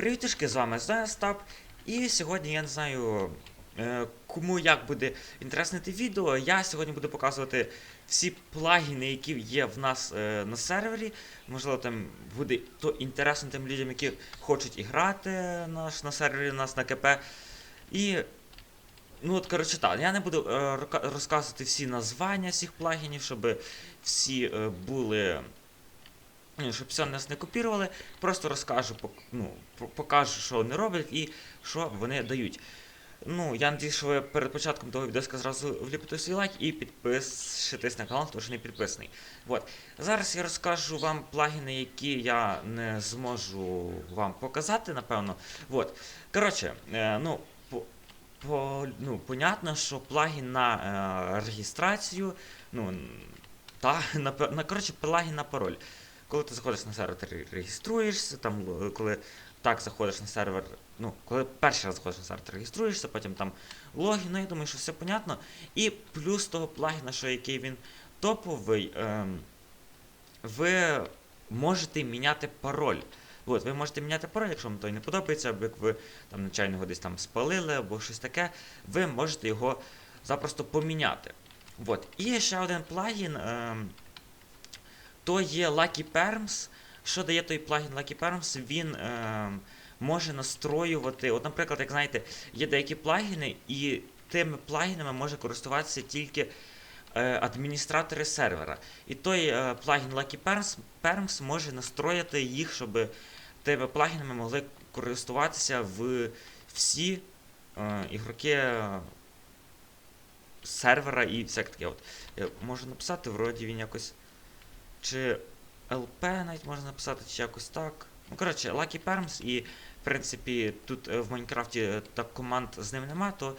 Привітишки, з вами Стап. І сьогодні я не знаю, е, кому як буде інтересне те відео. Я сьогодні буду показувати всі плагіни, які є в нас е, на сервері. Можливо, там буде то інтересно тим людям, які хочуть і грати наш, на сервері у нас на КП. І. Ну от, коротше, так, я не буду е, розказувати всі названня всіх плагінів, щоб всі були. Ну, щоб все нас не копірували, просто розкажу, ну, покажу, що вони роблять і що вони дають. Ну, я надію, що ви перед початком того відео зразу вліпите свій лайк і підпишитесь на канал, хто ще не підписаний. От. Зараз я розкажу вам плагіни, які я не зможу вам показати, напевно. От. Коротше, е, ну, по, по, ну, понятно, що плагін на е, реєстрацію, ну, та, на, на, коротше, плагін на пароль. Коли ти заходиш на сервер, ти реєструєшся, там, коли так заходиш на сервер, ну, коли перший раз заходиш на сервер, ти реєструєшся, потім там логін, ну я думаю, що все понятно. І плюс того плагіна, що який він топовий, ем, ви можете міняти пароль. От, ви можете міняти пароль, якщо вам той не подобається, або як ви там нечайно його десь там спалили, або щось таке, ви можете його запросто поміняти. От. І ще один плагін. Ем, то є Lucky Perms. Що дає той плагін Lucky Perms? Він е, може настроювати. От, наприклад, як знаєте, є деякі плагіни, і тими плагінами може користуватися тільки е, адміністратори сервера. І той е, плагін Lucky Perms, Perms може настроїти їх, щоб тими плагінами могли користуватися в всі е, ігроки е, сервера і всяке таке. От. Я можу написати, вроді він якось. Чи LP навіть можна написати, чи якось так. Ну, коротше, Lucky Perms, і, в принципі, тут е, в Майнкрафті е, так команд з ним нема, то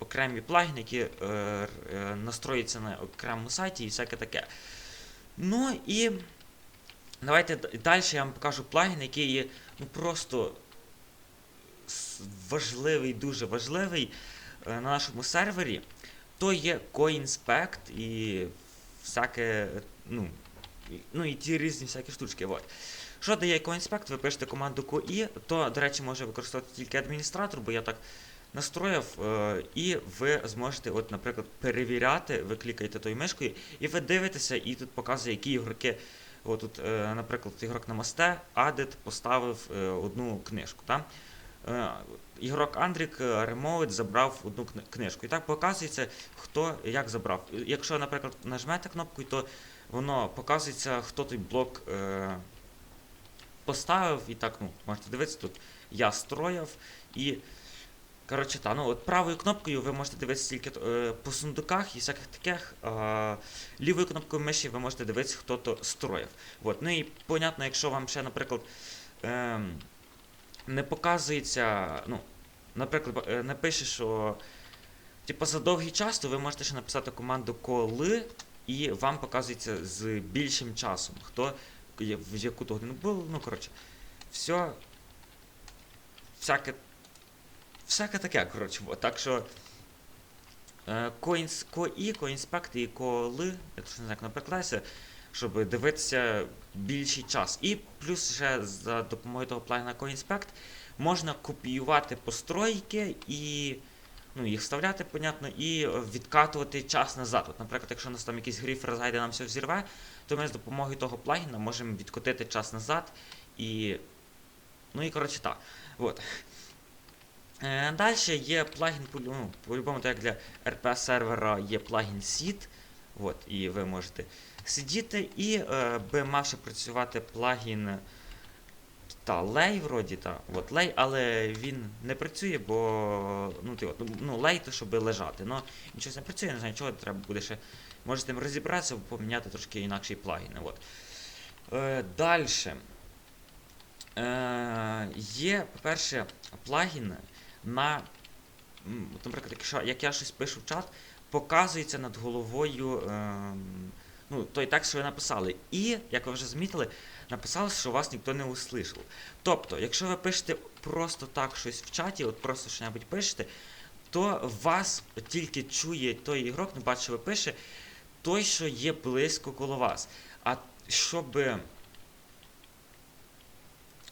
окремі плагіни, які е, е, настроюються на окремому сайті і всяке таке. Ну і давайте далі я вам покажу плагін, який є ну, просто важливий, дуже важливий е, на нашому сервері. То є CoInspect і всяке, ну, ну і ті різні всякі штучки. От. Що дає CoInspect? Ви пишете команду COI, то, до речі, може використовувати тільки адміністратор, бо я так настроїв, е, і ви зможете, от, наприклад, перевіряти, ви клікаєте тою мишкою, і ви дивитеся, і тут показує, які ігроки. От тут, е, наприклад, ігрок на мосте, Адет поставив е, одну книжку. Та? Ігрок Андрік Ремовець забрав одну книжку. І так показується, хто як забрав. Якщо, наприклад, нажмете кнопкою, то воно показується, хто той блок е, поставив. І так, ну, можете дивитися, тут я строїв. І, коротше, та, ну, от правою кнопкою ви можете дивитися тільки е, по сундуках і всяких таких. А, лівою кнопкою миші ви можете дивитися, хто то строїв. От. Ну і понятно, якщо вам ще, наприклад, ем, не показується, ну, наприклад, е, напише, що типу, за довгий час, то ви можете ще написати команду коли, і вам показується з більшим часом, хто в яку то годину було. Ну, коротше, все. Всяке. Всяке таке, коротше. от. Так що. е, Coins, CoI, CoInspect і коли, я точно не знаю, як воно перекладається, щоб дивитися більший час. І плюс ще за допомогою того плагіна CoInspect можна копіювати постройки і ну, їх вставляти, понятно, і е, відкатувати час назад. От, наприклад, якщо у нас там якийсь грифер зайде, нам все взірве, то ми з допомогою того плагіна можемо відкотити час назад і. Ну і коротше так. От. Е, Далі є плагін, ну, по-любому, так як для RP сервера є плагін Seed. От, і ви можете сидіти, і е, би мав ще працювати плагін та лей, вроді, та, от, лей, але він не працює, бо ну, ти, от, ну, лей, то щоб лежати. Ну, нічого не працює, не знаю, чого треба буде ще. Може з тим розібратися, поміняти трошки інакший плагін. От. Е, Далі. Е, є, по-перше, плагін на. Наприклад, як я щось пишу в чат, показується над головою ем, ну, той текст, що ви написали. І, як ви вже змітили, написали, що вас ніхто не услышав. Тобто, якщо ви пишете просто так щось в чаті, от просто що-небудь пишете, то вас тільки чує той ігрок, не бачить, що ви пише, той, що є близько коло вас. А щоб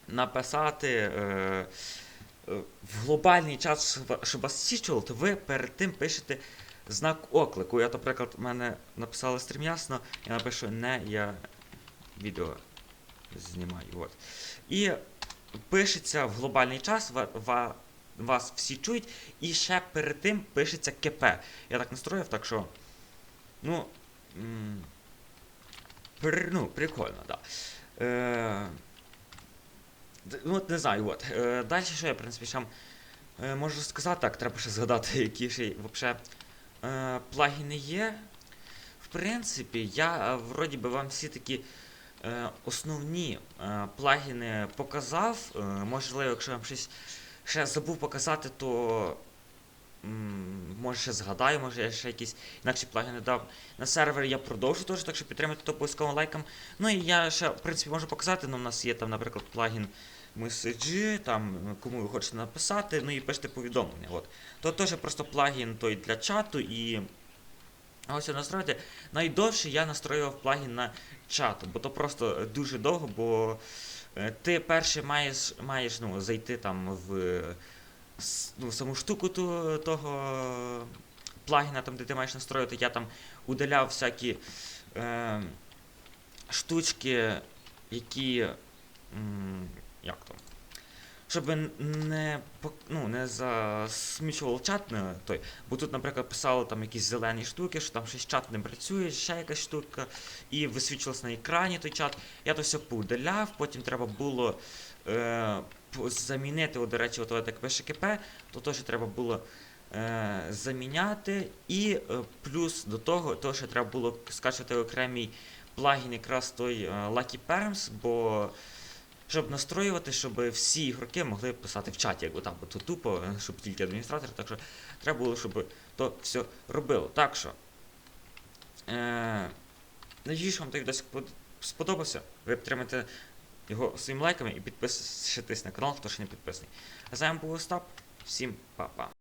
написати е, е, в глобальний час, щоб- вас всі чули, то ви перед тим пишете знак оклику. Я, наприклад, в мене написали стрім ясно, я напишу не, я відео знімаю. От. І пишеться в глобальний час, ва, ва- вас всі чують, і ще перед тим пишеться КП. Я так настроїв, так що. Ну. При, ну, прикольно, так. Да. Е, ну, от не знаю, от. Е, далі що я, в принципі, ще е, можу сказати, так, треба ще згадати, які ще вообще е, плагіни є. В принципі, я е, вроді би вам всі такі е, основні е, плагіни показав. Е, можливо, якщо вам щось ще забув показати, то може ще згадаю, може я ще якісь інакші плагіни дав. На сервері я продовжу теж, так що підтримуйте то обов'язково лайком. Ну і я ще, в принципі, можу показати, ну, у нас є там, наприклад, плагін меседжі, там, кому ви хочете написати, ну і пишете повідомлення. От. То теж просто плагін той для чату і. Ось я настроїти. Найдовше я настроював плагін на чату, бо то просто дуже довго, бо е, ти перше маєш, маєш ну, зайти там в ну, саму штуку ту, того плагіна, там, де ти маєш настроїти. Я там удаляв всякі е, штучки, які. м, як там? Щоб не, ну, не засмічував чат не той. Бо тут, наприклад, писали там якісь зелені штуки, що там щось чат не працює, ще якась штука, і висвічувалось на екрані той чат. Я то все поудаляв, потім треба було е, замінити, от, до речі, от, от пише КП, то теж треба було е, заміняти. І е, плюс до того, то, що треба було скачувати окремий плагін, якраз той е, Lucky Perms, бо щоб настроювати, щоб всі ігроки могли писати в чаті, як там, бо то тупо, щоб тільки адміністратор, так що треба було, щоб то все робило. Так що. Е, надіюсь, вам той відео сподобався. Ви підтримаєте його своїми лайками і підпишитесь на канал, хто ще не підписаний. А з вами був Остап. Всім па-па.